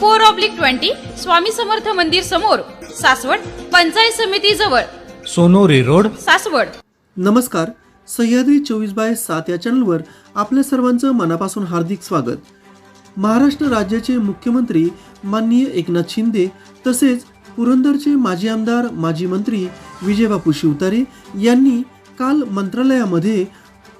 four oblique twenty Swami Samarth मंदिर समोर सासवड पंचायत समिती जवळ. सोनोरी रोड. सासवड. नमस्कार. सह्याद्री चोवीस बाय सात या चॅनलवर आपल्या सर्वांचं मनापासून हार्दिक स्वागत. महाराष्ट्र राज्याचे मुख्यमंत्री माननीय एकनाथ शिंदे तसेच पुरंदरचे माजी आमदार माजी मंत्री विजयबापू शिवतारे यांनी काल मंत्रालयामध्ये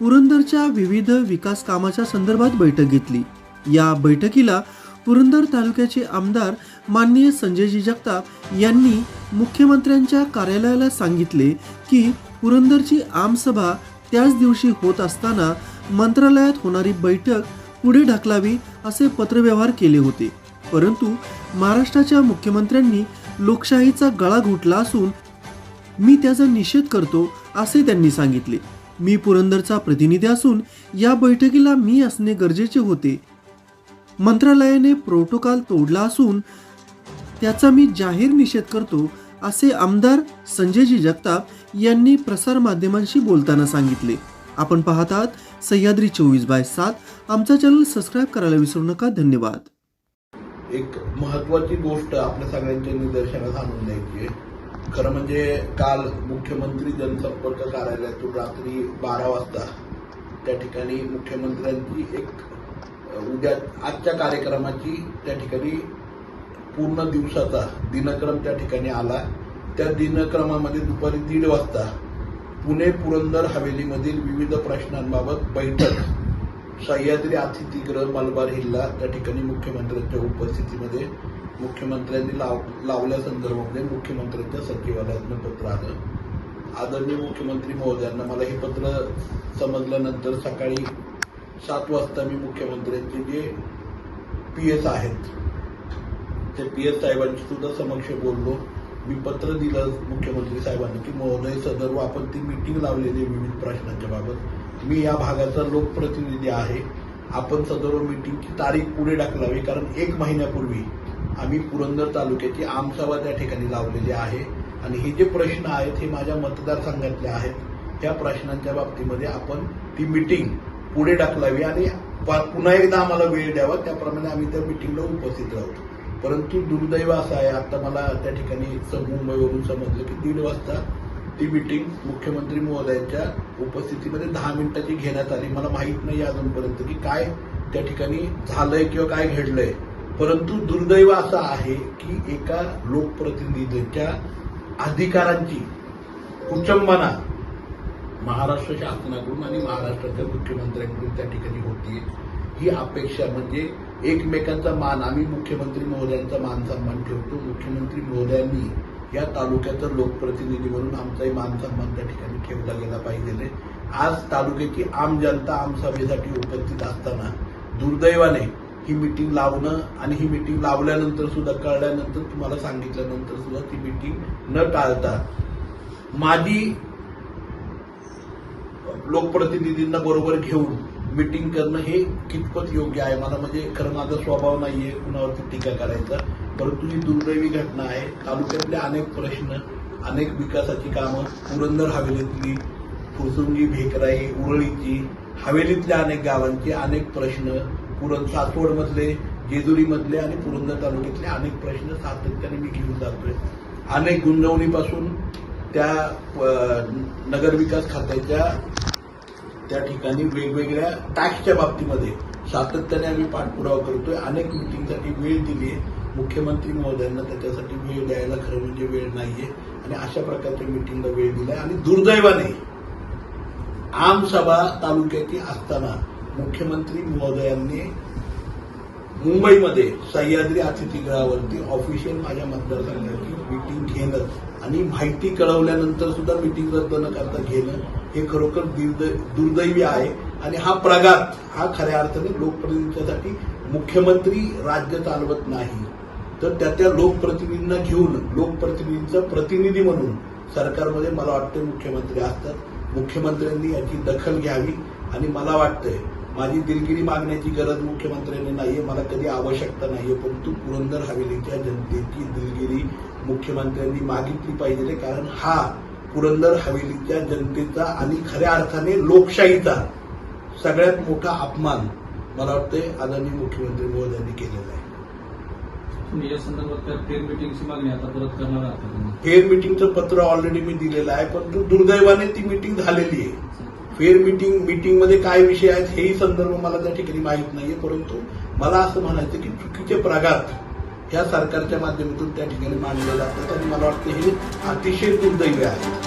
पुरंदरच्या विविध विकास कामाच्या संदर्भात बैठक घेतली. या बैठकीला पुरंदर तालुक्याचे आमदार माननीय संजयजी जगताप यांनी मुख्यमंत्र्यांच्या कार्यालयाला सांगितले की पुरंदरची आमसभा त्याच दिवशी होत असताना मंत्रालयात होणारी बैठक पुढे ढकलावी असे पत्रव्यवहार केले होते. परंतु महाराष्ट्राच्या मुख्यमंत्र्यांनी लोकशाहीचा गळा घोटला असून मी त्याचा निषेध करतो असे त्यांनी सांगितले. मी पुरंदरचा प्रतिनिधी असून या बैठकीला मी असणे गरजेचे होते. मंत्रालयाने प्रोटोकॉल तोडला असून त्याचा मी जाहीर निषेध करतो असे आमदार संजयजी जगताप यांनी प्रसारमाध्यमांशी बोलताना सांगितले. आपण पाहत आहात सह्याद्री चोवीस बाय सात. आमचा चॅनल सबस्क्राईब करायला विसरू नका. धन्यवाद. एक महत्वाची गोष्ट आपल्या सगळ्यांच्या निदर्शनास आणून द्यायची खरं म्हणजे काल मुख्यमंत्री जनसंपर्क कार्यालयातून रात्री बारा वाजता त्या ठिकाणी मुख्यमंत्र्यांची एक उद्या आजच्या कार्यक्रमाची त्या ठिकाणी पूर्ण दिवसाचा दिनक्रम त्या ठिकाणी आला. त्या दिनक्रमामध्ये दुपारी दीड वाजता पुणे पुरंदर हवेलीमधील विविध प्रश्नांबाबत बैठक सह्याद्री अतिथीगृह मलबार हिल्ला त्या ठिकाणी मुख्यमंत्र्यांच्या उपस्थितीमध्ये. मुख्यमंत्र्यांनी लाव लावल्यासंदर्भामध्ये मुख्यमंत्र्यांच्या सचिवालयातनं पत्र आलं. आदरणीय मुख्यमंत्री महोदयांना मला हे पत्र समजल्यानंतर सकाळी सात वाजता मी मुख्यमंत्र्यांचे जे पी एस आहेत. ते पी एस साहेबांची सुद्धा समक्ष बोललो. मी पत्र दिलं मुख्यमंत्री साहेबांनी की महोदय सदर्भ आपण ती मीटिंग लावलेली आहे विविध प्रश्नांच्या बाबत. मी या भागाचा लोकप्रतिनिधी आहे. आपण सदर्भ मीटिंगची तारीख पुढे ढकलावी कारण एक महिन्यापूर्वी आम्ही पुरंदर तालुक्याची आमसभा त्या ठिकाणी लावलेली आहे. आणि हे जे प्रश्न आहेत हे माझ्या मतदारसंघातले आहेत. त्या प्रश्नांच्या बाबतीमध्ये आपण ती मीटिंग पुढे ढकलावी आणि प- पुन्हा एकदा आम्हाला वेळ द्यावा. त्याप्रमाणे आम्ही त्या मिटिंगला उपस्थित राहतो परंतु दुर्दैव असं आहे आता मला त्या ठिकाणी मुंबईवरून समजलं की दीड वाजता ती मिटिंग मुख्यमंत्री महोदयांच्या उपस्थितीमध्ये दहा मिनिटाची घेण्यात आली. मला माहीत नाही अजूनपर्यंत की काय त्या ठिकाणी झालंय किंवा काय घडलंय. परंतु दुर्दैव असं आहे की एका लोकप्रतिनिधीच्या अधिकारांची कुचंबना महाराष्ट्र शासनाकडून आणि महाराष्ट्राच्या मुख्यमंत्र्यांकडून त्या ठिकाणी होती. ही अपेक्षा म्हणजे एकमेकांचा मान आम्ही मुख्यमंत्री महोदयांचा मान सन्मान ठेवतो. मुख्यमंत्री महोदयांनी या तालुक्याचा लोकप्रतिनिधी म्हणून आमचाही मान सन्मान त्या ठिकाणी ठेवला गेला पाहिजे. आज तालुक्याची आम जनता आमसभेसाठी उपस्थित असताना दुर्दैवाने ही मिटिंग लावणं आणि ही मिटिंग लावल्यानंतर सुद्धा कळल्यानंतर तुम्हाला सांगितल्यानंतर सुद्धा ती मिटिंग न टाळता माझी लोकप्रतिनिधींना बरोबर घेऊन मिटिंग करणं हे कितपत योग्य आहे? मला म्हणजे खरं माझा स्वभाव नाहीये कुणावरती टीका करायचा. परंतु ही दुर्दैवी घटना आहे. तालुक्यातले अनेक प्रश्न अनेक विकासाची कामं पुरंदर हवेलीतली फुरसुंगी भेकराई उरळीची हवेलीतल्या अनेक गावांचे अनेक प्रश्न पुरण सासवडमधले जेजुरीमधले आणि पुरंदर तालुक्यातले अनेक प्रश्न सातत्याने मी घेऊन जातोय. अनेक गुंजवणीपासून त्या नगरविकास खात्याच्या त्या ठिकाणी वेगवेगळ्या टॅक्सच्या बाबतीमध्ये सातत्याने आम्ही पाठपुरावा करतोय. अनेक मिटिंगसाठी वेळ दिली आहे. मुख्यमंत्री महोदयांना त्याच्यासाठी वेळ द्यायला खरं म्हणजे वेळ नाहीये. आणि अशा प्रकारच्या मिटिंगला वेळ दिलाय. आणि दुर्दैवाने आमसभा तालुक्याची असताना मुख्यमंत्री महोदयांनी मुंबईमध्ये सह्याद्री अतिथीगृहावरती ऑफिशियल माझ्या मतदारसंघाची मिटिंग घेणं आणि माहिती कळवल्यानंतर सुद्धा मिटिंग रद्द न करता घेणं हे खरोखर दुर्दै- दुर्दैवी आहे. आणि हा प्रघात हा खऱ्या अर्थाने लोकप्रतिनिधीसाठी मुख्यमंत्री राज्य चालवत नाही. तर त्या त्या लोकप्रतिनिधींना घेऊन लोकप्रतिनिधींचा प्रतिनिधी म्हणून सरकारमध्ये मला वाटतं मुख्यमंत्री असतात. मुख्यमंत्र्यांनी याची दखल घ्यावी आणि मला वाटतंय माझी दिलगिरी मागण्याची गरज मुख्यमंत्र्यांनी नाहीये मला कधी आवश्यकता नाहीये परंतु पुरंदर हवेलीच्या जनतेची दिलगिरी मुख्यमंत्र्यांनी मागितली पाहिजे कारण हा पुरंदर हवेलीच्या जनतेचा आणि खऱ्या अर्थाने लोकशाहीचा सगळ्यात मोठा अपमान मला वाटतंय आदरणीय मुख्यमंत्री महोदयांनी केलेला आहे. या संदर्भात फेर मिटिंगची मागणी आता परत करणार आहात का तुम्ही? फेर मिटिंगचं पत्र ऑलरेडी मी दिलेलं आहे परंतु दुर्दैवाने ती मिटिंग झालेली आहे. फेअर मिटिंग मिटिंगमध्ये काय विषय आहेत हेही संदर्भ मला त्या ठिकाणी माहीत नाहीये. परंतु मला असं म्हणायचं की चुकीचे प्रघात ह्या सरकारच्या माध्यमातून त्या ठिकाणी मांडले जातात आणि मला वाटतं हे अतिशय दुर्दैवी आहे.